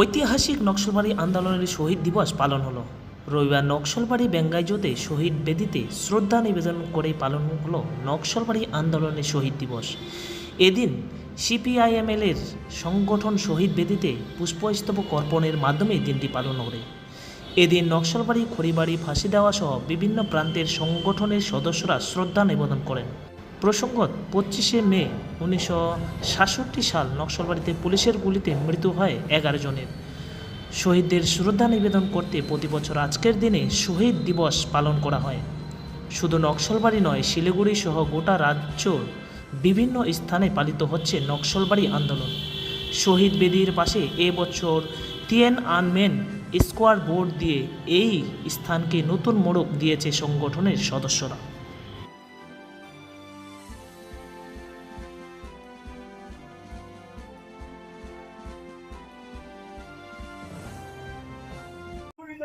ঐতিহাসিক নকশলবাড়ি আন্দোলনের শহীদ দিবস পালন হলো। রবিবার নকশলবাড়ি বেঙ্গাইজোতে শহীদ বেদিতে শ্রদ্ধা নিবেদন করে পালন হলো নকশলবাড়ি আন্দোলনের শহীদ দিবস। এদিন সিপিআইএমএলের সংগঠন শহীদ বেদিতে পুষ্পস্তবক অর্পণের মাধ্যমে দিনটি পালন করে এদিন নকশলবাড়ি খড়িবাড়ি ফাঁসি দেওয়া সহ বিভিন্ন প্রান্তের সংগঠনের সদস্যরা শ্রদ্ধা নিবেদন করেন। প্রসঙ্গত, পঁচিশে মে, উনিশশো সাতষট্টি সাল নকশলবাড়িতে পুলিশের গুলিতে মৃত্যু হয় এগারো জনের। শহীদদের শ্রদ্ধা নিবেদন করতে প্রতি বছর আজকের দিনে শহীদ দিবস পালন করা হয়। শুধু নকশলবাড়ি নয় শিলিগুড়ি সহ গোটা রাজ্যর বিভিন্ন স্থানে পালিত হচ্ছে নকশলবাড়ি আন্দোলন। শহীদ বেদির পাশে এবছর টিএন আনমেন স্কোয়ার বোর্ড দিয়ে এই স্থানকে নতুন মোড়ক দিয়েছে সংগঠনের সদস্যরা।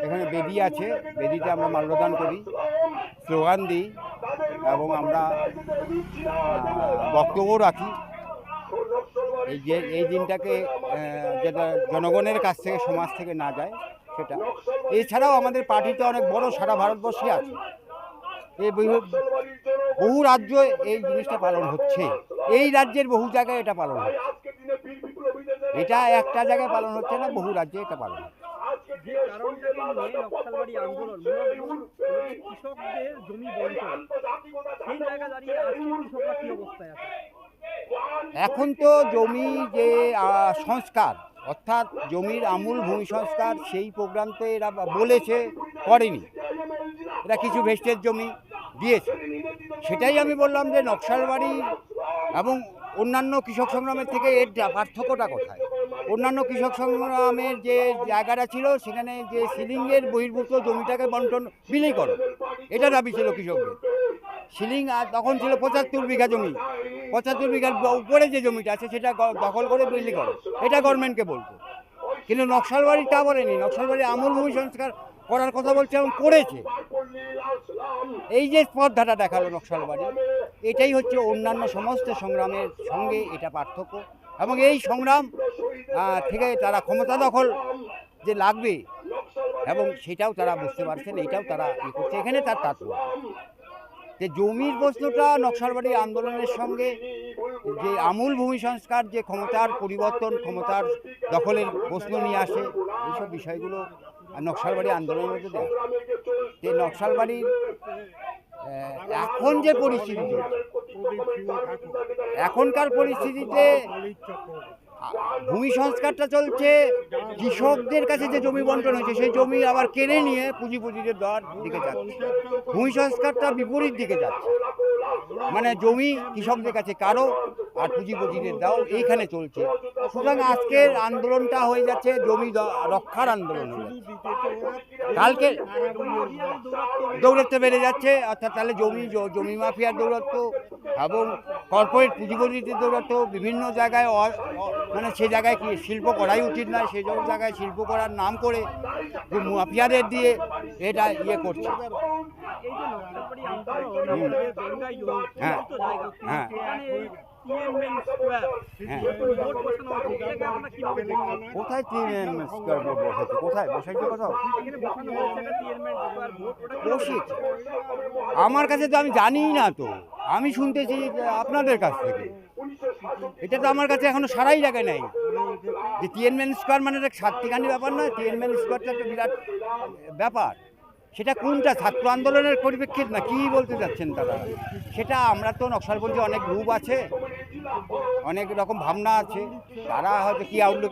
এখানে বেদি আছে বেদিতে আমরা মাল্যদান করি, স্লোগান দিই এবং আমরা বক্তব্য রাখি। এই যে, এই দিনটাকে যেটা জনগণের কাছ থেকে, সমাজ থেকে না যায়, সেটা। এছাড়াও আমাদের পার্টিতে অনেক বড় সারা ভারতবর্ষে আছে। এই বহু রাজ্য এই জিনিসটা পালন হচ্ছে। এই রাজ্যের বহু জায়গায় এটা পালন হচ্ছে। এটা একটা জায়গায় পালন হচ্ছে না, বহু রাজ্যে এটা পালন হচ্ছে। যে কারণটাকে নিয়ে নকশালবাড়ি আন্দোলন কৃষকদের জমি বন্টন। সেই জায়গা দাঁড়িয়ে আজকে কৃষকরা কি অবস্থায় আছে? এখন তো জমি যে সংস্কার অর্থাৎ জমির আমূল ভূমি সংস্কার সেই প্রোগ্রাম তো এরা বলেছে করেনি। এরা কিছু ভেস্টের জমি দিয়েছে। সেটাই আমি বললাম যে নকশালবাড়ি এবং অন্যান্য কৃষক সংগ্রামের থেকে এর যা- পার্থক্যটা কোথায়? অন্যান্য কৃষক সংগ্রামের যে জায়গাটা ছিল, সেখানে যে সিলিংয়ের বহির্ভূত জমিটাকে বন্টন, বিলি করো। এটা দাবি ছিল কৃষকদের। সিলিং আর তখন ছিল পঁচাত্তর বিঘা জমি। পঁচাত্তর বিঘার উপরে যে জমিটা আছে, সেটা দখল করে বিলি করো। এটা গভর্নমেন্টকে বলতো কিন্তু নকশালবাড়ি তা বলেনি। নকশালবাড়ি আমূল ভূমি সংস্কার করার কথা বলছে এবং করেছে। এই যে পথধাটা দেখাল নকশালবাড়ি, এটাই হচ্ছে অন্যান্য সমস্ত সংগ্রামের সঙ্গে এটা পার্থক্য। এবং এই সংগ্রাম থেকে তারা ক্ষমতা দখল যে লাগবে এবং সেটাও তারা বুঝতে পারছেন এটাও তারা ই করছে। এখানে তার তাৎপর্য। যে জমির প্রশ্নটা নকশালবাড়ি আন্দোলনের সঙ্গে যে আমূল ভূমি সংস্কার, যে ক্ষমতার পরিবর্তন, ক্ষমতার দখলের প্রশ্ন নিয়ে আসে, এইসব বিষয়গুলো নকশালবাড়ি আন্দোলনের মধ্যে যে নকশালবাড়ির এখন যে পরিস্থিতি এখনকার পরিস্থিতিতে ভূমি সংস্কারটা চলছে, কৃষকদের কাছে যে জমি বন্টন হয়েছে, সেই জমি আবার কেড়ে নিয়ে পুঁজিপতিদের দেওয়ার দিকে যাচ্ছে। ভূমি সংস্কারটা বিপরীত দিকে যাচ্ছে। মানে জমি কৃষকদের কাছে কারও আর পুঁজিপতিদের দাও, এইখানে চলছে। সুতরাং আজকের আন্দোলনটা হয়ে যাচ্ছে, জমি রক্ষার আন্দোলন হয়ে। কালকে দৌড়ত্ব বেড়ে যাচ্ছে, অর্থাৎ তাহলে জমি জমি মাফিয়ার দৌরত্ব এবং কর্পোরেট পুঁজিপতিদের দৌরত্ব বিভিন্ন জায়গায় মানে সে জায়গায় কি শিল্প করাই উচিত নয় সেই সব জায়গায় শিল্প করার নাম করে মাফিয়াদের দিয়ে এটা ইয়ে করছে। হ্যাঁ। হ্যাঁ। কোথায় কোথাও। আমার কাছে তো আমি জানি না তো। আমি শুনতেছি আপনাদের কাছ থেকে। এটা তো আমার কাছে এখনও সারাই জায়গায় নাই। যে টিএনম্যান স্কোয়ার মানে একটা সাতটিখানি ব্যাপার নয় টিএনম্যান স্কোয়ারটা একটা বিরাট ব্যাপার। সেটা কোনটা? ছাত্র আন্দোলনের পরিপ্রেক্ষিত না কি বলতে চাচ্ছেন তারা? সেটা আমরা তো নকশালপন্থী অনেক গ্রুপ আছে, অনেক রকম ভাবনা আছে। তারা হয়তো কি আউটলুক